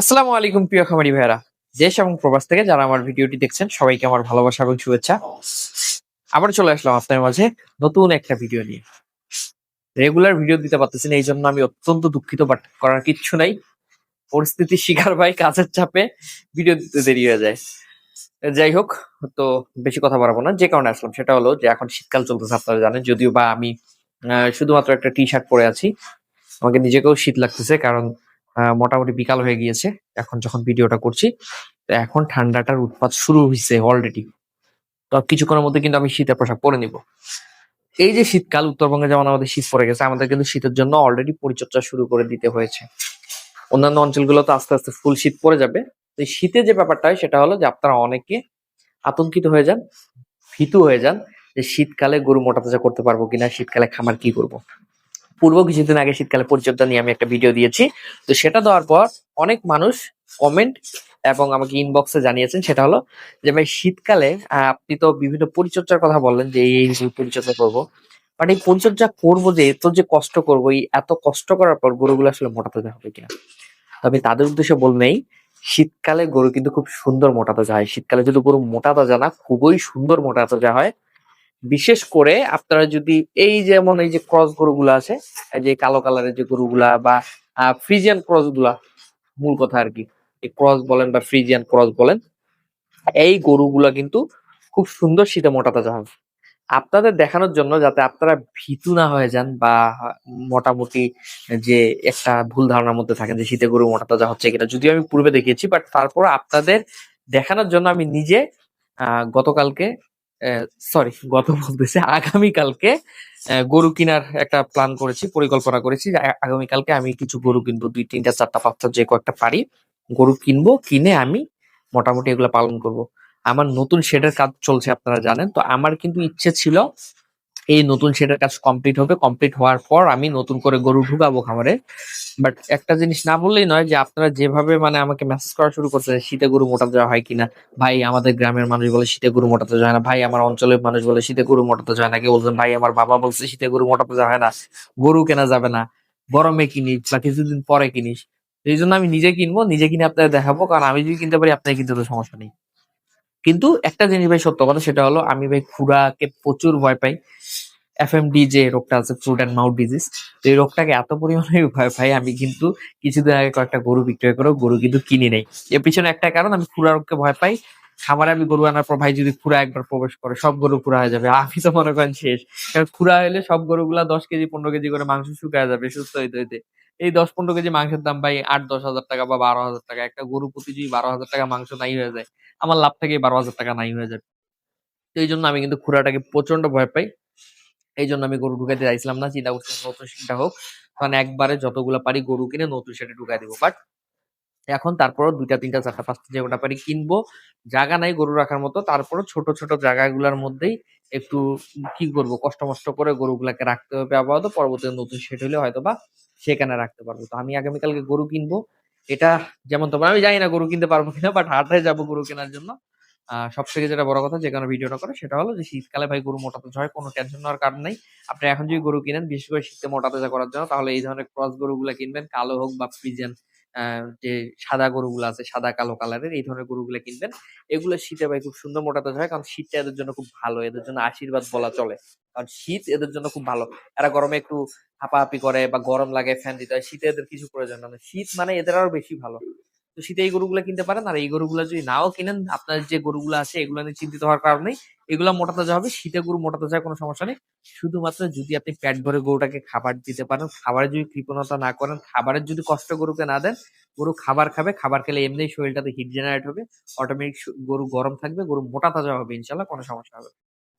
আসসালামু আলাইকুম, প্রিয় খামারি ভাইরা দেশ এবং প্রবাস থেকে যারা আমার ভিডিওটি দেখছেন, সবাইকে আমার ভালোবাসা এবং শুভেচ্ছা। আবার চলে আসলাম আপনার মাঝে নতুন একটা ভিডিও নিয়ে। রেগুলার ভিডিও দিতে পারতেছি না এই জন্য আমি অত্যন্ত দুঃখিত বাট করার কিচ্ছু নাই। পরিস্থিতির শিকার ভাই, কাজের চাপে ভিডিও দিতে দেরি হয়ে যায়। যাই হোক, তো বেশি কথা বাড়াবো না। যে কারণে আসলাম, সেটা হলো যে এখন শীতকাল চলতেছে, আপনারা জানেন, যদিও বা আমি শুধুমাত্র একটা টি শার্ট পরে আছি। আমাকে নিজেকেও শীত লাগতেছে, কারণ মোটামুটি বিকাল হয়ে গিয়েছে। এখন যখন ভিডিওটা করছি এখন ঠান্ডাটার উৎপাত শুরু হয়েছে অলরেডি তো কিছুক্ষণের মধ্যে কিন্তু আমি শীতের পোশাক পরে নিব। এই যে শীতকাল, উত্তরবঙ্গে যেমন আমাদের শীত পড়ে গেছে, আমাদের কিন্তু শীতের জন্য অলরেডি পরিচর্যা শুরু করে দিতে হয়েছে। অন্যান্য অঞ্চলগুলোতে আস্তে আস্তে ফুল শীত পড়ে যাবে। তো শীতে যে ব্যাপারটা হয়, সেটা হলো যে আপনারা অনেকে আতঙ্কিত হয়ে যান, ভীতু হয়ে যান যে শীতকালে গরু মোটা তাজা করতে পারব কিনা, শীতকালে খামার কি করব? পূর্ব কিছুদিন আগে শীতকালে পরিচর্যা নিয়ে আমি একটা ভিডিও দিয়েছি। তো সেটা দেওয়ার পর অনেক মানুষ কমেন্ট এবং আমাকে ইনবক্সে জানিয়েছেন, সেটা হলো যে, ভাই, শীতকালে আপনি তো বিভিন্ন পরিচর্যার কথা বললেন যে, এই পরিচর্যা করব। বাট এই পরিচর্যা করব যে, এত যে কষ্ট করব, এই এত কষ্ট করার পর গরুগুলো আসলে মোটা তাজা হবে কিনা? আমি তাদের উদ্দেশ্যে বললেই শীতকালে গরু কিন্তু খুব সুন্দর মোটা তাজা হয়। শীতকালে যদি গরু মোটা তাজা না, খুবই সুন্দর মোটা তাজা হয় বিশেষ করে আপনারা যদি এই যেমন এই যে ক্রস গরুগুলো আছে যে কালো কালারের যে গরুগুলা বা ফ্রিজিয়ান ক্রসগুলা, মূল কথা আর কি ক্রস বলেন বা ফ্রিজিয়ান ক্রস বলেন, এই গরুগুলা কিন্তু খুব সুন্দর শীতে মোটা তাজা হবে। আপনাদের দেখানোর জন্য যাতে আপনারা ভীতু না হয়ে যান বা, মোটামুটি যে একটা ভুল ধারণার মধ্যে থাকেন যে শীতে গরু মোটা তাজা হচ্ছে কিনা, যদিও আমি পূর্বে দেখিয়েছি বাট তারপর আপনাদের দেখানোর জন্য আমি নিজে গতকালকে সরি গত বলতেছে, আগামীকালকে গরু কেনার একটা প্ল্যান করেছি, পরিকল্পনা করেছি আগামীকালকে আমি কিছু গরু কিনবো, দুই, তিনটা, চারটা, পাঁচটা, যে কয়েকটা পারি, গরু কিনবো, কিনে আমি মোটামুটি এগুলো পালন করব। আমার নতুন শেডের কাজ চলছে, আপনারা জানেন, তো আমার কিন্তু ইচ্ছে ছিল এই নতুন শেডের কাজ কমপ্লিট হবে। কমপ্লিট হওয়ার পর আমি নতুন করে গরু ঢুকাবো খামারে। বাট একটা জিনিস না বললেই নয় যে, আপনারা যেভাবে মানে আমাকে মেসেজ করা শুরু করছে শীতে গরু মোটা দেওয়া হয় কিনা? ভাই, আমাদের গ্রামের মানুষ বলে শীতে গরু মোটাতে যায় না। ভাই, আমার অঞ্চলের মানুষ বলে শীতে গরু মোটাতে যায় না। কেউ বলছেন ভাই, আমার বাবা বলছে শীতে গরু মোটাতে যায় না। গরু কেনা যাবে না। গরমে কিনিস বা কিছুদিন পরে কিনিস। এই জন্য আমি নিজে কিনবো, নিজে কিনে আপনাদের দেখাবো। কারণ আমি যদি কিনতে পারি আপনার কিনতে তো সমস্যা নেই। কিন্তু একটা জিনিস ভাই সত্য কথা, সেটা হলো আমি ভাই খুরাকে প্রচুর ভয় পাই। এফ এফএমডি যে রোগটা আছে ফুড অ্যান্ড মাউথ ডিজিজ তো এই রোগটাকে এত পরিমাণে ভয় পাই, আমি কিন্তু কিছুদিন আগে কয়েকটা গরু বিক্রয় করে গরু কিন্তু কিনি নেই। এর পিছনে একটা কারণ, আমি খুরা রোগকে ভয় পাই। খামারে আমি গরু আনার পর ভাই যদি খুরা একবার প্রবেশ করে, সব গরু খুরা হয়ে যাবে। আমি তো মনে করেন শেষ। কারণ খুরা হলে সব গরুগুলা দশ কেজি, পনেরো কেজি করে মাংস শুকায় যাবে, সুস্থ হইতে হইতে। এই দশ পনেরো কেজি মাংসের দাম ভাই আট, দশ হাজার টাকা বা বারো হাজার টাকা। একটা গরু প্রতি যদি বারো হাজার টাকা মাংস নাই হয়ে যায়, আমার লাভ থেকে বারো হাজার টাকা নাই হয়ে যাবে। তো এই জন্য আমি কিন্তু খুরাটাকে প্রচণ্ড ভয় পাই। এই জন্য আমি গরু ঢুকাইতে চাইছিলাম না, চিন্তা করছিলাম নতুন সেটা হোক। কারণ একবারে যতগুলা পারি গরু কিনে নতুন সেটা ঢুকাই দিব। বাট এখন তারপরও দুইটা, তিনটা, চারটা, পাঁচটা যে কটা পারি কিনবো, জায়গা নাই গরু রাখার মতো, তারপরও ছোট ছোট জায়গাগুলোর মধ্যেই একটু কি করব, কষ্ট মষ্ট করে গরুগুলাকে রাখতে হবে আপাতত। পরবর্তীতে নতুন সেট হলে হয়তো বা সেখানে রাখতে পারব। তো আমি আগামীকালকে গরু কিনবো। এটা যেমন তোমার, আমি জানি না গরু কিনতে পারব কিনা বাট হাটে যাব গরু কেনার জন্য। সব থেকে যেটা বড় কথা, যে কারণে ভিডিওটা করে, সেটা হলো যে শীতকালে ভাই গরু মোটাতে হয়, কোনো টেনশন নেওয়ার কারণ নাই। আপনি এখন যদি গরু কিনেন, বিশেষ করে শীতে মোটাতে করার জন্য, তাহলে এই ধরনের ক্রস গরুগুলো কিনবেন, কালো হোক বা ফ্রিজেন যে সাদা গরুগুলো আছে, সাদা কালো কালারের এই ধরনের গরুগুলো কিনবেন। এগুলো শীতে ভাই খুব সুন্দর মোটা হয়, কারণ শীতটা এদের জন্য খুব ভালো, এদের জন্য আশীর্বাদ বলা চলে। কারণ শীত এদের জন্য খুব ভালো। এরা গরমে একটু হাঁপাহাপি করে বা গরম লাগে, ফ্যান দিতে হয়, শীতে এদের কিছু প্রয়োজন না। শীত মানে এদের আরও বেশি ভালো। তো শীতে এই গরুগুলো কিনতে পারেন, আর এই গরুগুলো যদি নাও কিনেন, আপনার যে গরুগুলো আছে, এগুলো নিয়ে চিন্তিত হওয়ার কারণে এগুলো মোটা তাজা হবে শীতে গরু মোটা তাজা, কোনো সমস্যা নেই। শুধুমাত্র যদি আপনি পেট ভরে গরুটাকে খাবার দিতে পারেন, খাবারে যদি কৃপণতা না করেন, খাবারের যদি কষ্ট গরুকে না দেন, গরু খাবার খাবে, খাবার খেলে এমনি শরীরটাতে হিট জেনারেট হবে অটোমেটিক গরু গরম থাকবে, গরু মোটা তাজা হবে, ইনশাল্লাহ, কোনো সমস্যা হবে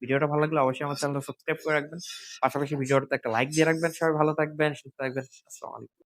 ভিডিওটা ভালো লাগলে অবশ্যই আমার চ্যানেলটা সাবস্ক্রাইব করে রাখবেন। পাশাপাশি ভিডিওটাতে একটা লাইক দিয়ে রাখবেন। সবাই ভালো থাকবেন, সুস্থ থাকবেন। আসসালামু আলাইকুম।